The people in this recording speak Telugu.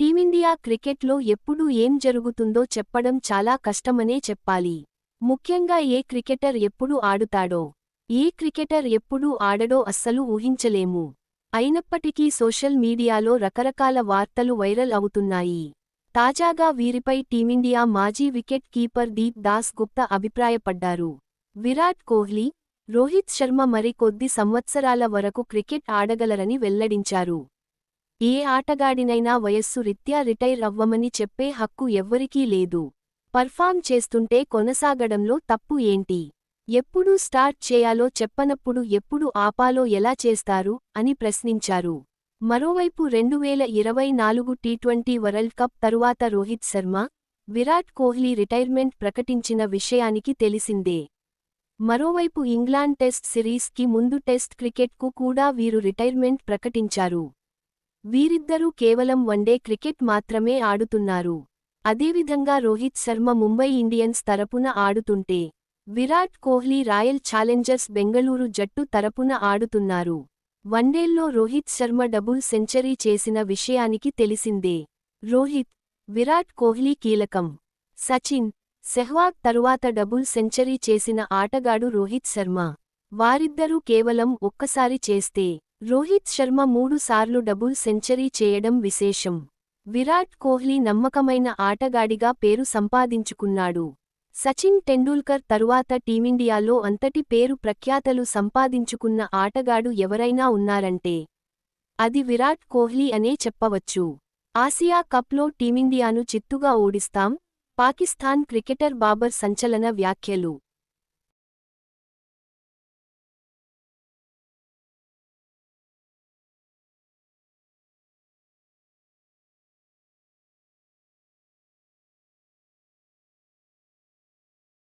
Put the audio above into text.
టీమిండియా క్రికెట్లో ఎప్పుడు ఏం జరుగుతుందో చెప్పడం చాలా కష్టమనే చెప్పాలి. ముఖ్యంగా ఏ క్రికెటర్ ఎప్పుడు ఆడుతాడో ఏ క్రికెటర్ ఎప్పుడు ఆడడో అస్సలు ఊహించలేము. అయినప్పటికీ సోషల్ మీడియాలో రకరకాల వార్తలు వైరల్ అవుతున్నాయి. తాజాగా వీరిపై టీమిండియా మాజీ వికెట్ కీపర్ దీప్ దాస్ గుప్తా అభిప్రాయపడ్డారు. విరాట్ కోహ్లీ రోహిత్ శర్మ మరికొద్ది సంవత్సరాల వరకు క్రికెట్ ఆడగలరని వెల్లడించారు. ఏ ఆటగాడినైనా వయస్సు రీత్యా రిటైర్ అవ్వమని చెప్పే హక్కు ఎవ్వరికీ లేదు. పర్ఫామ్ చేస్తుంటే కొనసాగడంలో తప్పు ఏంటి? ఎప్పుడు స్టార్ట్ చేయాలో చెప్పనప్పుడు ఎప్పుడు ఆపాలో ఎలా చేస్తారు? అని ప్రశ్నించారు. మరోవైపు రెండువేల ఇరవై నాలుగు టీ ట్వంటీ వరల్డ్ కప్ తరువాత రోహిత్ శర్మ విరాట్ కోహ్లీ రిటైర్మెంట్ ప్రకటించిన విషయానికి తెలిసిందే. మరోవైపు ఇంగ్లాండ్ టెస్ట్ సిరీస్కి ముందు టెస్ట్ క్రికెట్కు కూడా వీరు రిటైర్మెంట్ ప్రకటించారు. వీరిద్దరూ కేవలం వన్డే క్రికెట్ మాత్రమే ఆడుతున్నారు. అదేవిధంగా రోహిత్ శర్మ ముంబై ఇండియన్స్ తరపున ఆడుతుంటే విరాట్ కోహ్లీ రాయల్ ఛాలెంజర్స్ బెంగళూరు జట్టు తరపున ఆడుతున్నారు. వన్డేల్లో రోహిత్ శర్మ డబుల్ సెంచరీ చేసిన విషయానికి తెలిసిందే. రోహిత్ విరాట్ కోహ్లీ కీలకం. సచిన్ సెహ్వాగ్ తరువాత డబుల్ సెంచరీ చేసిన ఆటగాడు రోహిత్ శర్మ. వారిద్దరూ కేవలం ఒక్కసారి చేస్తే రోహిత్ శర్మ మూడు సార్లు డబుల్ సెంచరీ చేయడం విశేషం. విరాట్ కోహ్లీ నమ్మకమైన ఆటగాడిగా పేరు సంపాదించుకున్నాడు. సచిన్ టెండూల్కర్ తరువాత టీమిండియాలో అంతటి పేరు ప్రఖ్యాతలు సంపాదించుకున్న ఆటగాడు ఎవరైనా ఉన్నారంటే? అది విరాట్ కోహ్లీ అనే చెప్పవచ్చు. ఆసియా కప్లో టీమిండియాను చిత్తుగా ఓడిస్తాం. పాకిస్తాన్ క్రికెటర్ బాబర్ సంచలన వ్యాఖ్యలు.